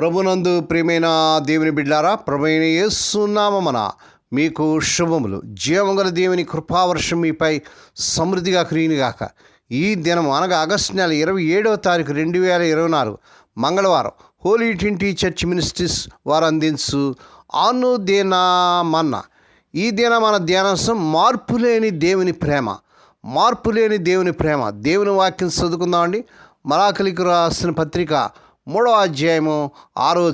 ప్రభునందు ప్రియమైన దేవుని బిడ్డారా ప్రభుైన ఏసునామన మీకు శుభములు. జీవగల దేవుని కృపావర్షం మీపై సమృద్ధిగా క్రియనిగాక ఈ దినం అనగా ఆగస్టు నెల ఇరవై ఏడవ తారీఖు రెండు వేల ఇరవై నాలుగు మంగళవారం హోలీ ట్వంటీ చర్చ్ మినిస్ట్రీస్ వారు అందించు అనుదినమన్న. ఈ దిన మన ధ్యానాంశం మార్పు లేని దేవుని ప్రేమ. మార్పు లేని దేవుని ప్రేమ. దేవుని వాక్యం చదువుకుందామండి. మరాకలికి రాసిన పత్రిక మూడో అధ్యాయము ఆరో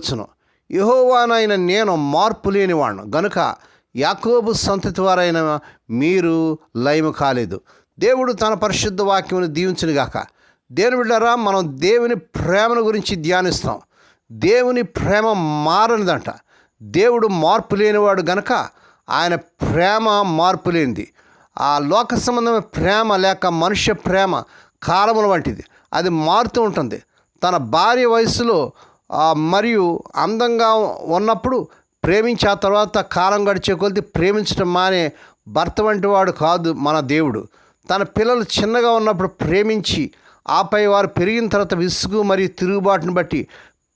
యహోవానైన నేను మార్పు లేనివాణ్ణు. గనుక యాకోబు సంతతి వారైన మీరు లయము కాలేదు. దేవుడు తన పరిశుద్ధ వాక్యమును దీవించునుగాక దేని బిడ్డారా మనం దేవుని ప్రేమను గురించి ధ్యానిస్తాం దేవుని ప్రేమ మారనిదంట. దేవుడు మార్పు లేనివాడు గనక ఆయన ప్రేమ మార్పు లేనిది. ఆ లోక సంబంధమైన ప్రేమ లేక మనుష్య ప్రేమ కాలముల వంటిది. అది మారుతూ ఉంటుంది. తన భార్య వయసులో మరియు అందంగా ఉన్నప్పుడు ప్రేమించి ఆ తర్వాత కాలం గడిచే కొద్ది ప్రేమించడం మానే భర్త వంటి వాడు కాదు మన దేవుడు. తన పిల్లలు చిన్నగా ఉన్నప్పుడు ప్రేమించి ఆపై వారు పెరిగిన తర్వాత విసుగు మరియు తిరుగుబాటును బట్టి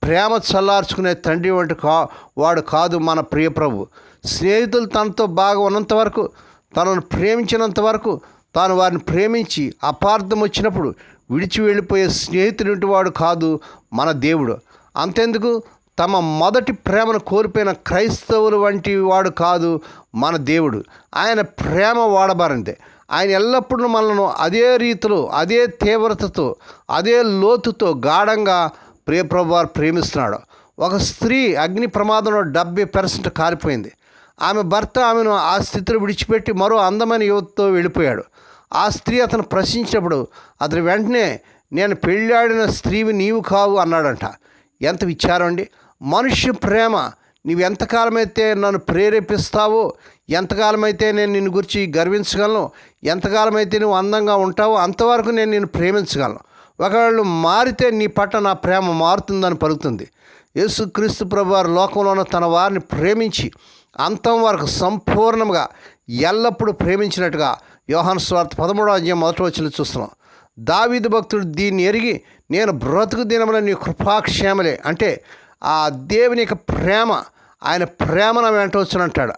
ప్రేమ చల్లార్చుకునే తండ్రి వంటి కా వాడు కాదు మన ప్రియప్రభు స్నేహితులు తనతో బాగా ఉన్నంత వరకు తనను ప్రేమించినంత వరకు తాను వారిని ప్రేమించి అపార్థం వచ్చినప్పుడు విడిచి వెళ్ళిపోయే స్నేహితుడి వాడు కాదు మన దేవుడు. అంతెందుకు? తమ మొదటి ప్రేమను కోల్పోయిన క్రైస్తవులు వంటి వాడు కాదు మన దేవుడు. ఆయన ప్రేమ వాడబారంతే ఆయన ఎల్లప్పుడూ మనను అదే రీతిలో అదే తీవ్రతతో అదే లోతుతో గాఢంగా ప్రియప్రభు ప్రేమిస్తున్నాడు. ఒక స్త్రీ అగ్ని ప్రమాదంలో డెబ్బై పర్సెంట్ కాలిపోయింది. ఆమె భర్త ఆమెను ఆ స్థితిలో విడిచిపెట్టి మరో అందమైన యువతతో వెళ్ళిపోయాడు. ఆ స్త్రీ అతను ప్రశ్నించినప్పుడు అతను వెంటనే నేను పెళ్ళాడిన స్త్రీవి నీవు కావు అన్నాడంట. ఎంత విచారం అండి. మనుష్య ప్రేమ నీవు ఎంతకాలమైతే నన్ను ప్రేరేపిస్తావో ఎంతకాలమైతే నేను నిన్ను గురించి గర్వించగలను ఎంతకాలమైతే నువ్వు అందంగా ఉంటావో అంతవరకు నేను నిన్ను ప్రేమించగలను. ఒకవేళ మారితే నీ పట్ల నా ప్రేమ మారుతుందని పలుకుతుంది. యేసుక్రీస్తు ప్రభు లోకంలో ఉన్న తన వారిని ప్రేమించి అంతం వరకు సంపూర్ణంగా ఎల్లప్పుడూ ప్రేమించినట్టుగా యోహాన్ స్వార్థ పదమూడో అధ్యాయం మొదటి వచ్చిన చూస్తున్నాం. దావీదు భక్తుడు దీన్ని ఎరిగి నేను బ్రతుకు దినముల నీ కృపాక్షేమలే. అంటే ఆ దేవుని యొక్క ప్రేమ ఆయన ప్రేమను వెంట వచ్చునంటాడు.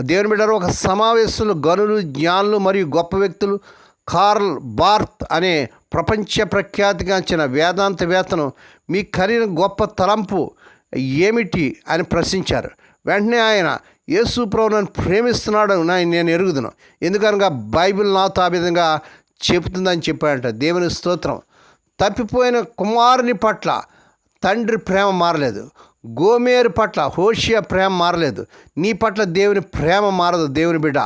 దేవుని బిడ్డారు ఒక సమావేశంలో గనులు జ్ఞానులు మరియు గొప్ప వ్యక్తులు కార్ల్ బార్త్ అనే ప్రపంచ ప్రఖ్యాతిగాంచిన వేదాంతవేత్తను మీ కలిగిన గొప్ప తలంపు ఏమిటి? అని ప్రశ్నించారు. వెంటనే ఆయన యేసు ప్రభువును ప్రేమిస్తున్నాడు నా- నేను ఎరుగుదును. ఎందుకనగా బైబిల్ నాతో ఆ విధంగా చెబుతుందని చెప్పాడంట. దేవుని స్తోత్రం. తప్పిపోయిన కుమారుని పట్ల తండ్రి ప్రేమ మారలేదు. గోమేరు పట్ల హోషియా ప్రేమ మారలేదు. నీ పట్ల దేవుని ప్రేమ మారదు దేవుని బిడ్డ.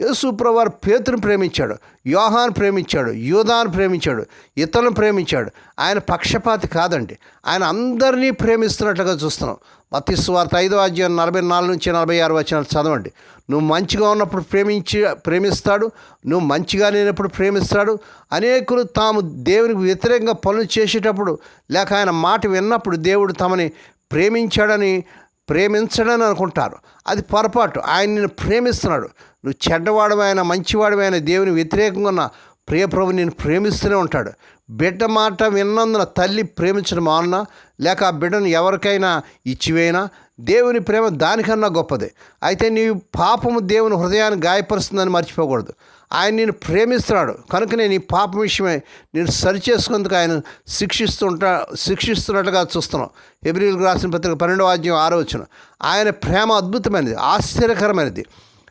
యేసు పేతుని ప్రేమించాడు యోహాన్ ప్రేమించాడు యూదాను ప్రేమించాడు ఇతరులను ప్రేమించాడు. ఆయన పక్షపాతి కాదండి. ఆయన అందరినీ ప్రేమిస్తున్నట్లుగా చూస్తున్నాం. మతిస్వార్త ఐదో అధ్యాయం నలభై నాలుగు నుంచి నలభై ఆరు వచనాలు చదవండి. నువ్వు మంచిగా ఉన్నప్పుడు ప్రేమించి ప్రేమిస్తాడు నువ్వు మంచిగా లేనప్పుడు ప్రేమిస్తాడు. అనేకులు తాము దేవునికి వ్యతిరేకంగా పనులు చేసేటప్పుడు లేక ఆయన మాట విన్నప్పుడు దేవుడు తమని ప్రేమించాడని ప్రేమించడని అనుకుంటారు. అది పొరపాటు. ఆయన నిన్ను ప్రేమిస్తున్నాడు. నువ్వు చెడ్డవాడమైన మంచివాడమైన దేవుని వ్యతిరేకంగా ఉన్న ప్రియప్రభు నేను ప్రేమిస్తూనే ఉంటాడు. బిడ్డ మాట విన్నందున తల్లి ప్రేమించడం మానునా లేక ఆ బిడ్డను ఎవరికైనా ఇచ్చివేయినా దేవుని ప్రేమ దానికన్నా గొప్పది. అయితే నీ పాపము దేవుని హృదయాన్ని గాయపరుస్తుందని మర్చిపోకూడదు. ఆయన నేను ప్రేమిస్తున్నాడు. కనుక నేను నీ పాపం విషయమే నేను సరిచేసుకుందుకు ఆయన శిక్షిస్తుంటా శిక్షిస్తున్నట్లుగా చూస్తున్నాం. ఎబ్రిల్కి రాసిన పత్రిక పన్నెండవ అధ్యాయం ఆరో వచ్చిన ఆయన ప్రేమ అద్భుతమైనది ఆశ్చర్యకరమైనది.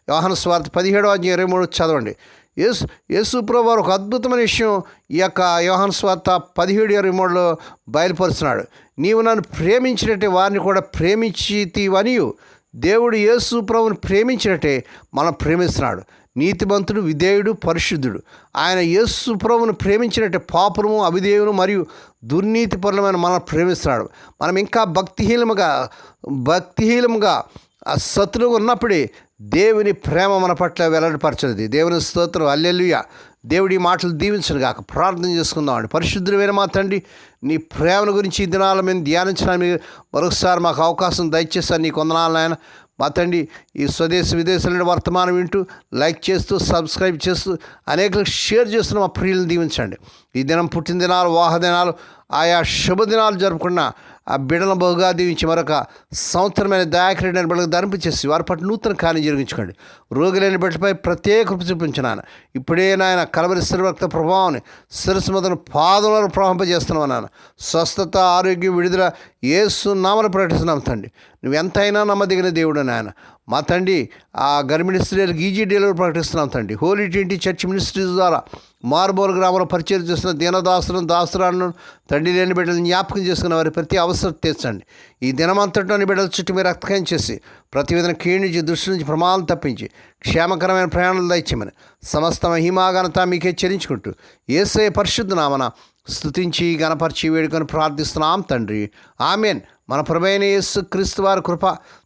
యోహాను స్వార్థ పదిహేడవ అధ్యాయం ఇరవై మూడు చదవండి. యేసు యేసు ప్రభు వారు ఒక అద్భుతమైన విషయం ఈ యొక్క యోహన్ స్వార్థ పదిహేడు ఇరవై మూడులో బయలుపరుస్తున్నాడు. నీవు నన్ను ప్రేమించినట్టే వారిని కూడా ప్రేమించితివనియు. దేవుడు యేసు ప్రభుని ప్రేమించినట్టే మనం ప్రేమిస్తున్నాడు. నీతిమంతుడు విధేయుడు పరిశుద్ధుడు. ఆయన యేసు ప్రభువును ప్రేమించినట్టే పాపురము అవిధేయులు మరియు దుర్నీతిపరులమైన మనం ప్రేమిస్తున్నాడు. మనం ఇంకా భక్తిహీనముగా భక్తిహీనముగా ఆ శత్రువు ఉన్నప్పుడే దేవుని ప్రేమ మన పట్ల వెల్లడిపరచదు దేవుని స్తోత్రం. అల్లెలుయ దేవుడి మాటలు దీవించను గాక. ప్రార్థన చేసుకుందామండి పరిశుద్ధమైన మా తండ్రి నీ ప్రేమను గురించి ఈ దినాల మేము ధ్యానించడానికి మరొకసారి మాకు అవకాశం దయచేస్తాను నీ కొందనాలు నాయన. మా తండ్రి ఈ స్వదేశ విదేశాల వర్తమానం వింటూ లైక్ చేస్తూ సబ్స్క్రైబ్ చేస్తూ అనేకలకు షేర్ చేస్తున్న మా ప్రియులను దీవించండి. ఈ దినం పుట్టినదినాలు వాహదినాలు ఆయా శుభదినాలు జరుపుకున్న ఆ బిడల బహుగా దీవించి మరొక సంవత్సరమైన దయాకరణ బిడ్డలకు ధరింపు చేసి వారి పట్ల నూతన కార్యం జరిగించుకోండి. రోగులైన బిడ్డపై ప్రత్యేక కృప చూపించినాను ఇప్పుడే నాయన కలవరి రక్త ప్రభావాన్ని శిరస్సు మొదలు పాదములను ప్రవహింపజేస్తున్నావు నాన్న స్వస్థత ఆరోగ్యం విడుదల ఏసు నామలు ప్రకటిస్తున్నాం తండ్రి. నువ్వు ఎంతైనా నమ్మదగిన దేవుడు నాయన. మా తండ్రి ఆ గర్భిణీ స్త్రీలకు ఈజీ డెలివరీ ప్రకటిస్తున్నాం తండ్రి. హోలీ ట్వంటీ చర్చ్ మినిస్ట్రీస్ ద్వారా మార్బోర్ గ్రామంలో పరిచయం చేస్తున్న దీనదాసులను దాసురాలను తండ్రి లేని బిడ్డలను జ్ఞాపకం చేసుకున్న వారి ప్రతి అవసరం తీర్చండి. ఈ దినమంతటిలోని బిడ్డల చుట్టూ మీరు రక్తకాయం చేసి ప్రతి విధంగా కీడించి దృష్టి నుంచి ప్రమాదం తప్పించి క్షేమకరమైన ప్రయాణాలు దయచేయమని సమస్త మహిమాఘనత మీకే చెల్లించుకుంటూ ఏసే పరిశుద్ధ నామన స్థుతించి గణపరిచి వేడుకొని ప్రార్థిస్తున్నాం తండ్రి. ఆమెన్. మన ప్రమేణ యేసు క్రీస్తు వారి కృప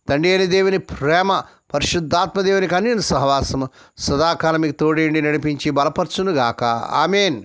తండ్రి అయిన దేవుని ప్రేమ పరిశుద్ధాత్మ దేవునికి అన్ని సహవాసము సదాకాలం మీకు తోడేండి నడిపించి బలపరచునుగాక. ఆమెన్.